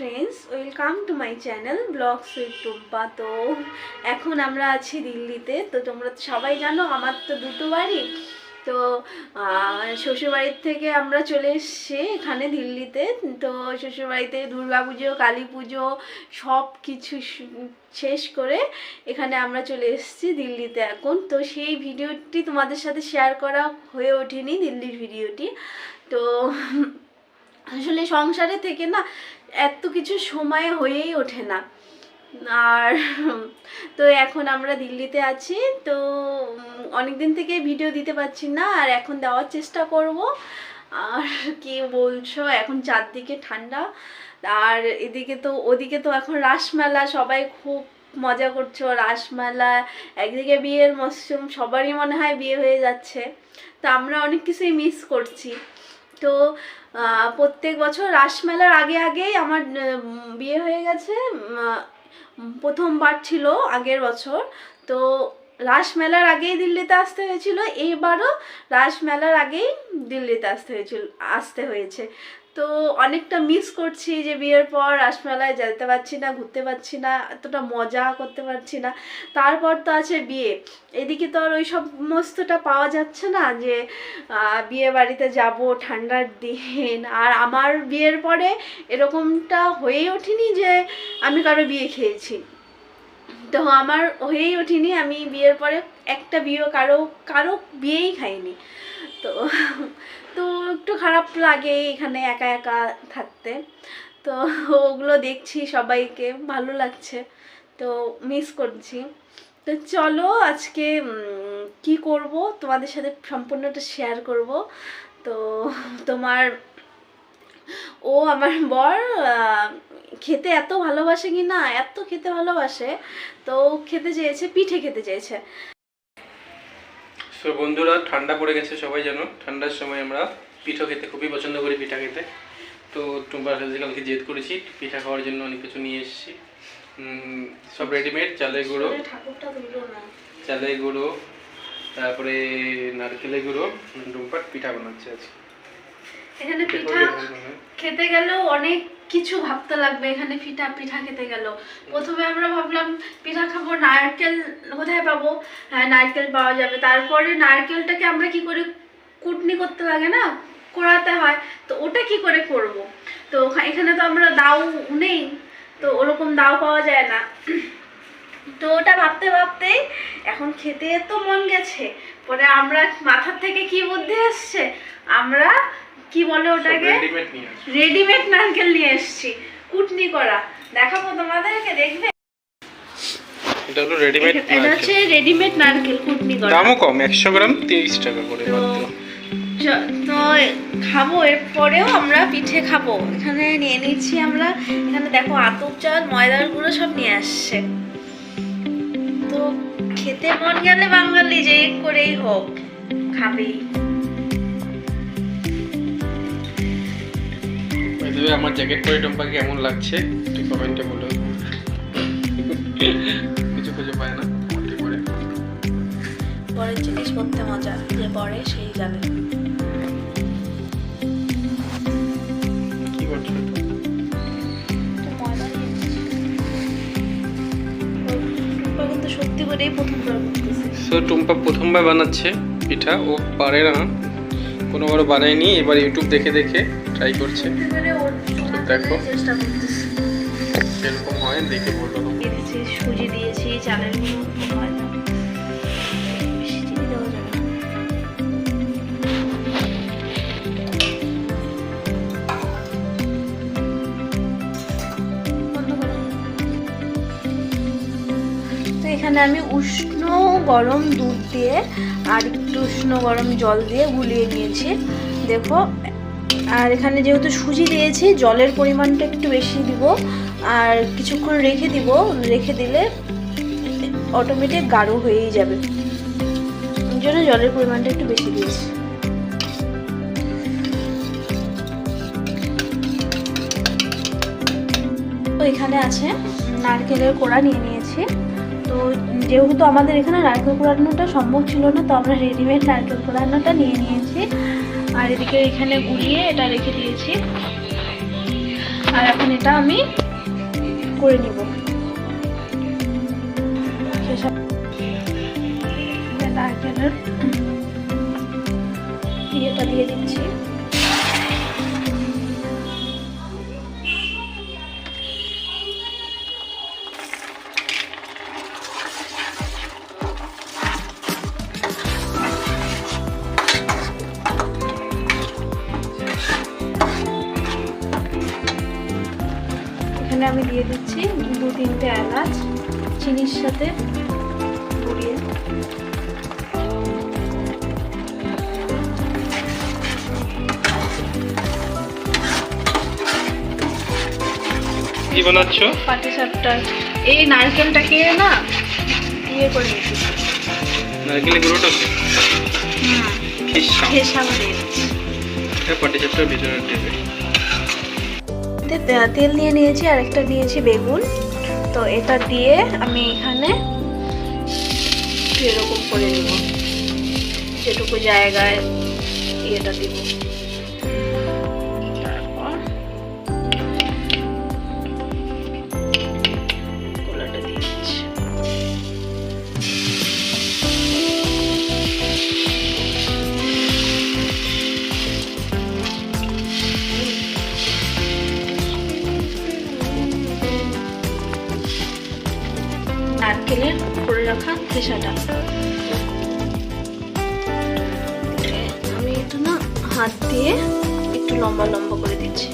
Friends welcome to my channel vlogs with Tumpa তো এখন আমরা আছি দিল্লিতে, তো তোমরা সবাই জানো, আমার তো দুটো বাড়ি। তো শ্বশুরবাড়ির থেকে আমরা চলে এসেছি এখানে দিল্লিতে। তো শ্বশুরবাড়িতে দুর্গা পুজো, কালী পুজো, সব কিছু শেষ করে এখানে আমরা চলে এসেছি দিল্লিতে এখন। তো সেই ভিডিওটি তোমাদের সাথে শেয়ার করা হয়ে ওঠেনি দিল্লির ভিডিওটি। তো আসলে সংসারে থেকে না এত কিছু সময় হয়েই ওঠে না। আর তো এখন আমরা দিল্লিতে আছি, তো অনেক দিন থেকে ভিডিও দিতে পারছি না, আর এখন দেওয়ার চেষ্টা করব। আর কি বলছো, এখন চারদিকে ঠান্ডা। আর এদিকে তো, ওদিকে তো এখন রাসমেলা, সবাই খুব মজা করছ। রাসমেলা, একদিকে বিয়ের মরশুম, সবারই মনে হয় বিয়ে হয়ে যাচ্ছে। তো আমরা অনেক কিছুই মিস করছি। তো প্রত্যেক বছর রাসমেলার আগে আগেই আমার বিয়ে হয়ে গেছে। প্রথমবার ছিল আগের বছর। তো রাসমেলার আগেই দিল্লিতে আসতে হয়েছিল। এইবারও রাসমেলার আগেই দিল্লিতে আসতে হয়েছিল, আসতে হয়েছে। তো অনেকটা মিস করছি যে বিয়ের পর রাসমেলায় যেতে পারছি না, ঘুরতে পারছি না, এতটা মজা করতে পারছি না। তারপর তো আছে বিয়ে। এদিকে তো আর ওই সমস্তটা পাওয়া যাচ্ছে না যে বিয়ে বাড়িতে যাব, ঠান্ডার দিন। আর আমার বিয়ের পরে এরকমটা হয়েই ওঠেনি যে, আমি কারও বিয়ে খেয়েছি। তো আমার হয়েই ওঠেনি, আমি বিয়ের পরে একটা বিয়ে কারও কারও বিয়েই খাইনি। তো তো একটু খারাপ লাগে এখানে একা একা থাকতে। তো ওগুলো দেখছি সবাইকে, ভালো লাগছে। তো মিস করছি। তো চলো আজকে কি করব? তোমাদের সাথে সম্পূর্ণটা শেয়ার করব। তো তোমার, ও আমার বর খেতে এত ভালোবাসে কি না এত খেতে ভালোবাসে। তো খেতে চেয়েছে, পিঠে খেতে চেয়েছে। সো বন্ধুরা ঠান্ডা পড়ে গেছে সবাই জানো। ঠান্ডার সময় আমরা পিঠা খেতে খুবই পছন্দ করি পিঠা খেতে। তো টুম্বার কাছে কালকে জেদ করেছি পিঠা খাওয়ার জন্য অনেক কিছু নিয়ে এসেছি। সব রেডিমেড চালের গুঁড়ো। চালের গুঁড়ো তারপরে নারকেলের গুঁড়ো টুম্পার পিঠা বানাচ্ছে আজকে। এখানে পিঠা খেতে গেলেও অনেক কিছু ভাবতে লাগবে, এখানে পিঠা পিঠা খেতে গেল। প্রথমে আমরা ভাবলাম, পিঠা খাব, নারকেল কোথায় পাবো। হ্যাঁ নারকেল পাওয়া যাবে। তারপরে নারকেলটাকে আমরা কি করে কুটনি করতে লাগে না? কোড়াতে হয়। তো ওটা কি করে করব? তো এখানে তো আমরা দাও নেই, তো ওরকম দাও পাওয়া যায় না। তো ওটা ভাবতে ভাবতেই এখন খেতে তো মন গেছে। পরে আমরা মাথার থেকে কি বুদ্ধি এসছে আমরা কি বলে ওটাকে? রেডিমেড নারকেল নিয়ে এসেছি। কুটনি করা। দেখাবো তোমাদেরকে দেখবে? এটা হলো রেডিমেড এটা হচ্ছে রেডিমেড নারকেল কুটনি করা। দামও কম একশো গ্রাম তিরিশ টাকা করে তো মাত্র তো খাব এরপরেও আমরা পিঠে খাব। এখানে নিয়ে নিচ্ছি আমরা এখানে দেখো আতপ চাল ময়দার গুঁড়ো সব নিয়ে আসছে। তো খেতে মন গেলে বাঙালি যে করেই হোক খাবেই। Way, আমার জ্যাকেট পরে টম্পাকে কেমন লাগছে? একটু কমেন্টে বলো। কিছু খুঁজে পায় না পরে পরের জিনিস করতে মজা যে পরে সেই জানে। সত্যি করেই প্রথমবার সো টুম্পা প্রথমবার বানাচ্ছে পিঠা ও পারে না। কোনোবারও বানায়নি এবার ইউটিউব দেখে দেখে ট্রাই করছে ওর দেখো। হয় দেখে সুজি দিয়েছি, চালের। তো এখানে আমি উষ্ণ গরম দুধ দিয়ে আর একটু উষ্ণ গরম জল দিয়ে গুলিয়ে নিয়েছি দেখো আর এখানে যেহেতু সুজি দিয়েছি, জলের পরিমাণটা একটু বেশি দিব আর কিছুক্ষণ রেখে দিব। রেখে দিলে অটোমেটিক গাঢ় হয়েই যাবে। জন্য জলের পরিমাণটা একটু বেশি দিয়েছি। তো এখানে আছে নারকেলের কোড়া নিয়ে নিয়েছি। তো যেহেতু আমাদের এখানে নারকেল কোড়ানোটা সম্ভব ছিল না, তো আমরা রেডিমেড নারকেল কোড়ানোটা নিয়ে নিয়েছি। আর এদিকে এখানে গুলিয়ে এটা রেখে দিয়েছি। আর এখন এটা আমি করে নেব। দিয়ে দিচ্ছি। চিনির সাথে গুঁড়িয়ে কি বানাচ্ছ? পাটি সাপটা এই নারকেলটাকে না ইয়ে করে নিচ্ছি নারকেলের দিয়ে দিচ্ছি এটা পাটি ভিতরে দেবে। তেল নিয়ে নিয়েছি আর একটা দিয়েছি বেগুন। তো এটা দিয়ে আমি এখানে এরকম করে নেব। যেটুকু জায়গায় ইয়েটা দিব। খোসাটা আমি একটু না হাত দিয়ে একটু লম্বা লম্বা করে দিচ্ছি।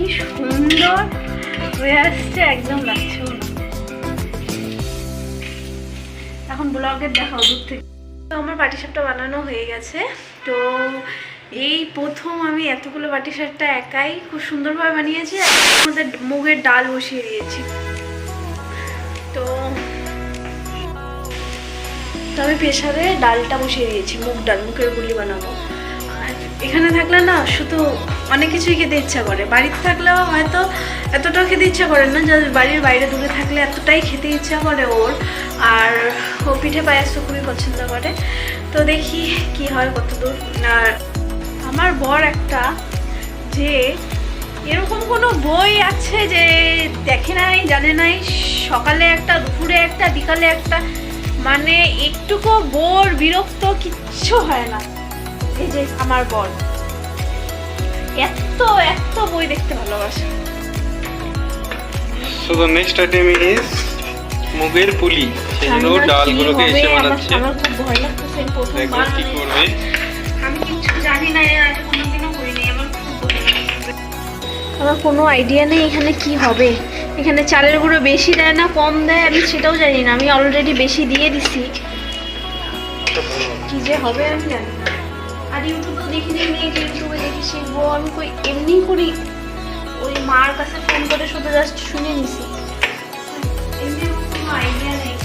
কি সুন্দর হয়ে আসছে, একদম লাগছে না। এখন ব্লগের দেখাও দূর থেকে। তো আমার পাটিসাপটা বানানো হয়ে গেছে। তো এই প্রথম আমি এতগুলো পাটিসাপটা একাই খুব সুন্দরভাবে বানিয়েছি মধ্যে মুগের ডাল বসিয়ে দিয়েছি। তো তো আমি প্রেশারে ডালটা বসিয়ে দিয়েছি, মুগ ডাল মুখের গুলি বানাবো। আর এখানে থাকলে না শুধু অনেক কিছুই খেতে ইচ্ছা করে। বাড়িতে থাকলেও হয়তো এতটাও খেতে ইচ্ছা করে না যে বাড়ির বাইরে দূরে থাকলে এতটাই খেতে ইচ্ছা করে ওর। আর ও পিঠে পায়াস তো খুবই পছন্দ করে। তো দেখি কি হয় কত দূর আর আমার বর একটা যে এরকম কোনো বই আছে যে দেখে নাই, জানে নাই, সকালে একটা, দুপুরে একটা, বিকালে একটা মানে একটুকু বোর, বিরক্ত, কিচ্ছু হয় না। এই যে আমার বর। এত এত বই দেখতে ভালোবাসে। So the next item is মুগের পুলি। সেগুলো ডালগুলোকে এসে আমার- বানাচ্ছে। আমার খুব ভয় লাগতেছে আমি প্রথমবার কি করবে। আমি কিছু জানি না এর আগে কোনোদিনও করিনি আমার খুব আমার কোনো আইডিয়া নেই এখানে কি হবে। এখানে চালের গুঁড়ো বেশি দেয় না কম দেয় আমি সেটাও জানি না আমি অলরেডি বেশি দিয়ে দিছি। কি যে হবে আমি জানি না। আর ইউটিউবেও দেখি দেখি যে ইউটিউবে দেখি শিখব আমি কই এমনি করি? ওই মার কাছে ফোন করে শুধু জাস্ট শুনে নিছি। এমনি কোনো আইডিয়া নেই।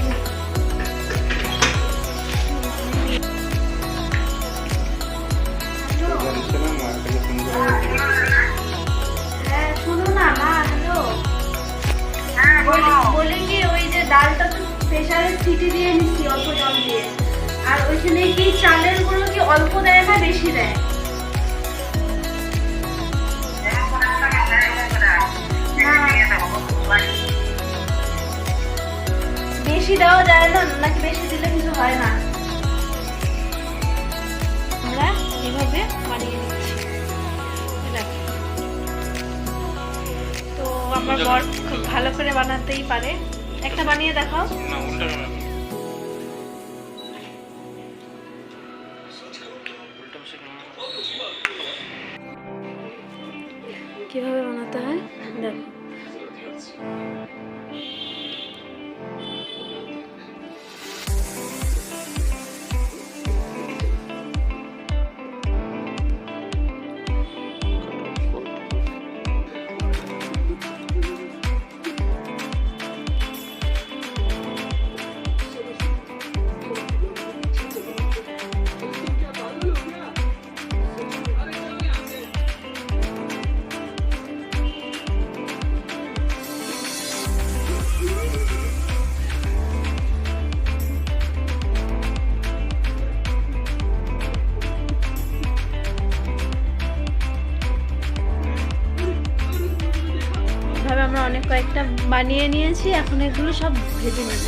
হ্যাঁ বলি- কি, ওই যে ডালটা তো প্রেশারে সিটি দিয়ে নিচ্ছি অল্প জল দিয়ে। আর ওইখানে কি চালেরগুলো কি অল্প দেয় না বেশি দেয়। বেশি দেওয়া যায় না নাকি বেশি দিলে কিছু হয় না? আমরা এভাবে বানিয়ে নিচ্ছি। তো আমার বর খুব ভালো করে বানাতেই পারে। একটা বানিয়ে দেখাও। না কীভাবে বানাতে হয়? দেখো। বানিয়ে নিয়েছি, এখন এগুলো সব ভেজে নেব।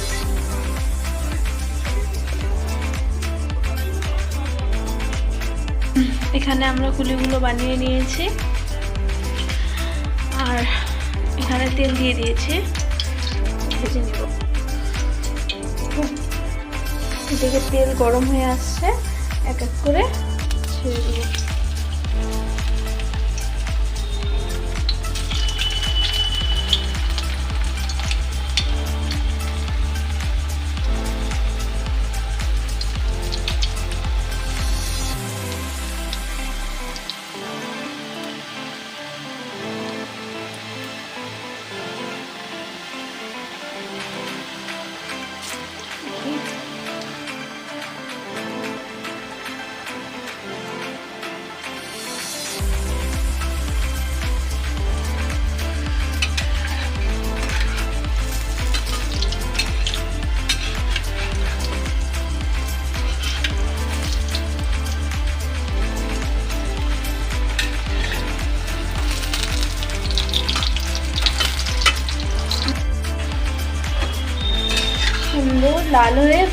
এখানে আমরা কুলিগুলো বানিয়ে নিয়েছি। আর এখানে তেল দিয়ে দিয়েছি। ভেজে নেব। এদিকে তেল গরম হয়ে আসছে, এক এক করে ছেড়ে দেবো।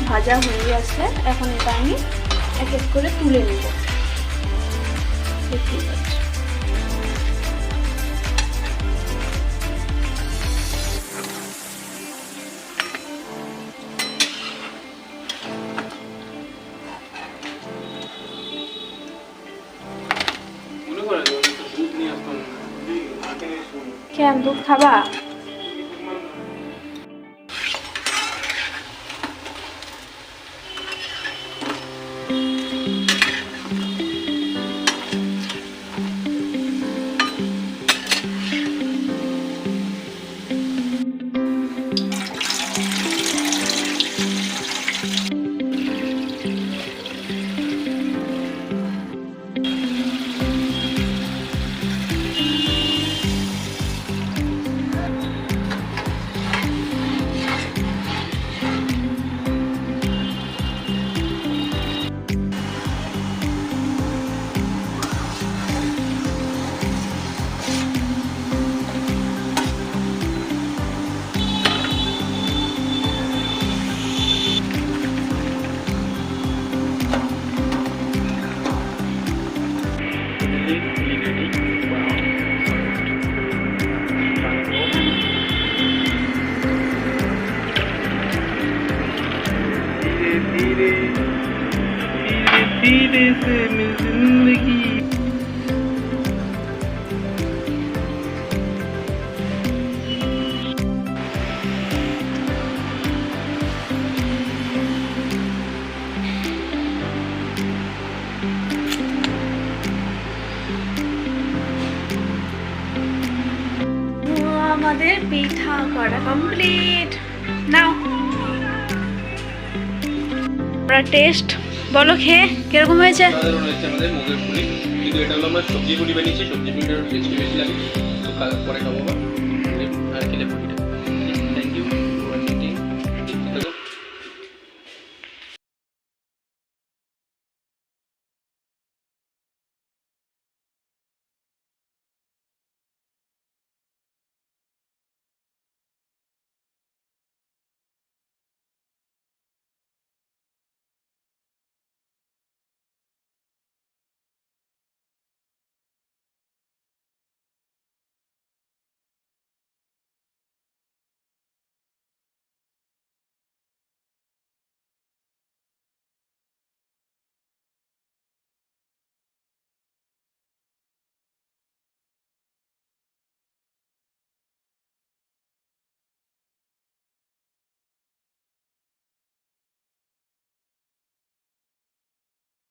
ভাজা হয়ে গেছে। এখন এটা আমি এক এক করে তুলে নেব। দেখতেই পাচ্ছ। করে যে আমাদের পিঠা করা কমপ্লিট নাও। আমরা টেস্ট বলো খেয়ে, কীরকম হয়েছে? আমরা সবজি পুরি বানিয়েছি, সবজি পুরিটা বেশি লাগে তো পরে খাব আর খেলে পুরিটা